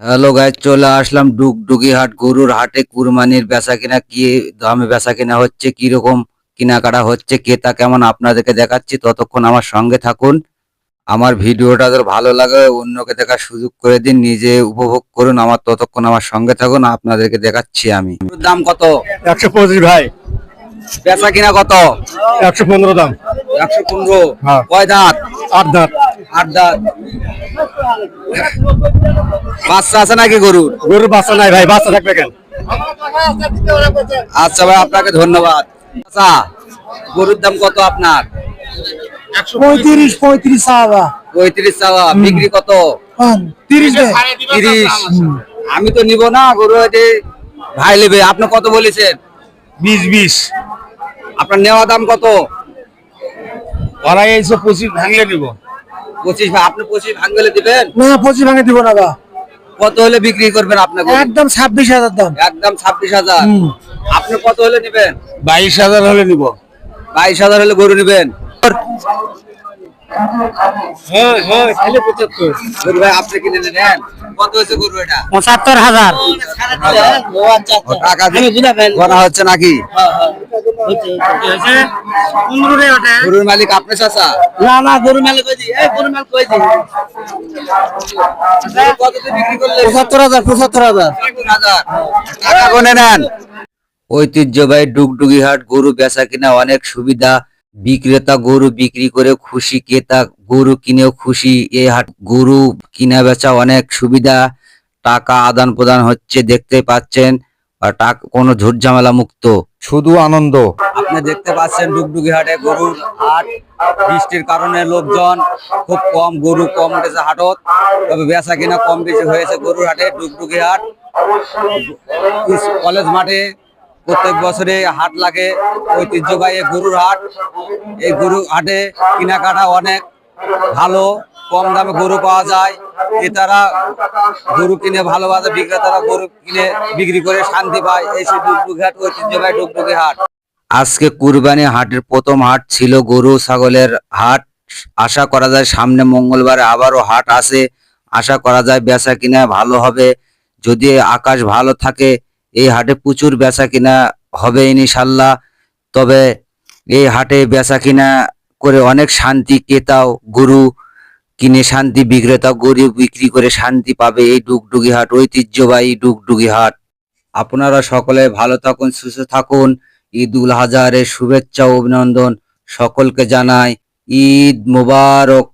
Hello guys চলে আসলাম ডুগডুগি হাট গরুর হাটে কুরবানির বেচা কিনা কি দামে বেচা কিনা হচ্ছে কি রকম কেনাকাটা হচ্ছে ক্রেতা কেমন আপনাদেরকে দেখাচ্ছি ততক্ষণ আমার সঙ্গে থাকুন। আমার ভিডিওটা যদি ভালো লাগে অন্যকে দেখার সুযোগ করে দিন নিজে উপভোগ করুন আমার ততক্ষণ আমার সঙ্গে থাকুন আপনাদেরকে দেখাচ্ছি আমি। দাম কত? একশো পঁচিশ ভাই। বেচা কিনা কত? একশো পনেরো দাম। একশো পনেরো। হ্যাঁ। কয় দাঁত? আট দাঁত। আট দাঁত বাচ্চা আছে নাকি গরুর গরুর বাচ্চা নাই ভাই বাচ্চা থাকবে কেন? আচ্ছা ভাই আপনাকে ধন্যবাদ। আচ্ছা গরুর দাম কত আপনার? পঁয়ত্রিশ পঁয়ত্রিশ চাওয়া। পঁয়ত্রিশ চাওয়া বিক্রি কত? তিরিশ তিরিশ। আমি তো নিব না গরু ভাই নেবে। আপনি কত বলেছেন? বিশ বিশ। আপনার নেওয়া দাম কত? ওরা এইসব পঁচিশ ভাঙলে নিব পঁচিশ আপনি পঁচিশ ভাঙলে দিবেন? না পঁচিশ ভাঙে দিব না বা কত হলে বিক্রি করবেন আপনার গরু? একদম ছাব্বিশ হাজার দাম। একদম ছাব্বিশ হাজার। আপনি কত হলে নেবেন? বাইশ হাজার হলে নিব। বাইশ হাজার হলে গরু নেবেন? হ্যাঁ হ্যাঁ পঁচাত্তর। গরু ভাই আপনি কিনে নেন। কত হয়েছে গরু এটা? পঁচাত্তর হাজার। টাকা হচ্ছে নাকি? গরুর মালিক আপনি চাচা? না না গরু মেলে কই দি এই গরু মেলে কই দি কত দিয়ে বিক্রি করলে? পঁচাত্তর হাজার পঁচাত্তর হাজার। টাকা গুনে নেন? ঐতিহ্যবাহী ডুগডুগি হাট গরু বেচা কিনা অনেক সুবিধা। বিক্রেতা গরু বিক্রি করে খুশি ক্রেতা গরু কিনেও খুশি। এই হাট গরু কিনা বেচা অনেক সুবিধা। টাকা আদান প্রদান হচ্ছে দেখতে পাচ্ছেন। টাকা কোনো ঝুট ঝামেলা মুক্ত। শুধু আনন্দ। আপনি দেখতে পাচ্ছেন ডুগডুগি হাটে গরুর হাট বৃষ্টির কারণে লোকজন খুব কম গরু কম উঠেছে হাটত। তবে বেচা কিনা কম বেশি হয়েছে গরুর হাটে ডুগডুগি হাট। কলেজ মাঠে প্রত্যেক বছরে হাট লাগে ঐতিহ্যবাহী গরুর হাট। এই গরু হাটে কেনাকাটা অনেক ভালো। কম দামে গরু পাওয়া যায়। ক্রেতারা গরু কিনে ভালোবাসে, বিক্রেতারা গরু কিনে বিক্রি করে শান্তি পায়। এই সেই ডুগডুগি হাট, ঐতিহ্যবাহী ডুগডুগি হাট। আজকে কুরবানি হাটের প্রথম হাট ছিল গরু ছাগলের হাট। আশা করা যায় সামনে মঙ্গলবার আবারও হাট আছে। আশা করা যায় বেচা কিনা ভালো হবে। যদি আকাশ ভালো থাকে, এই হাটে প্রচুর বেচা কিনা হবে ইনশাল্লাহ তবে এই হাটে বেচা কিনা করে অনেক শান্তি ক্রেতাও গরু কিনে শান্তি বিক্রেতা গরিব বিক্রি করে শান্তি পাবে এই ডুগডুগি হাট, ঐতিহ্যবাহী ডুগডুগি হাট। আপনারা সকলে ভালো থাকুন, সুস্থ থাকুন। ঈদ উল হাজারের শুভেচ্ছা অভিনন্দন সকলকে জানাই। ঈদ মোবারক।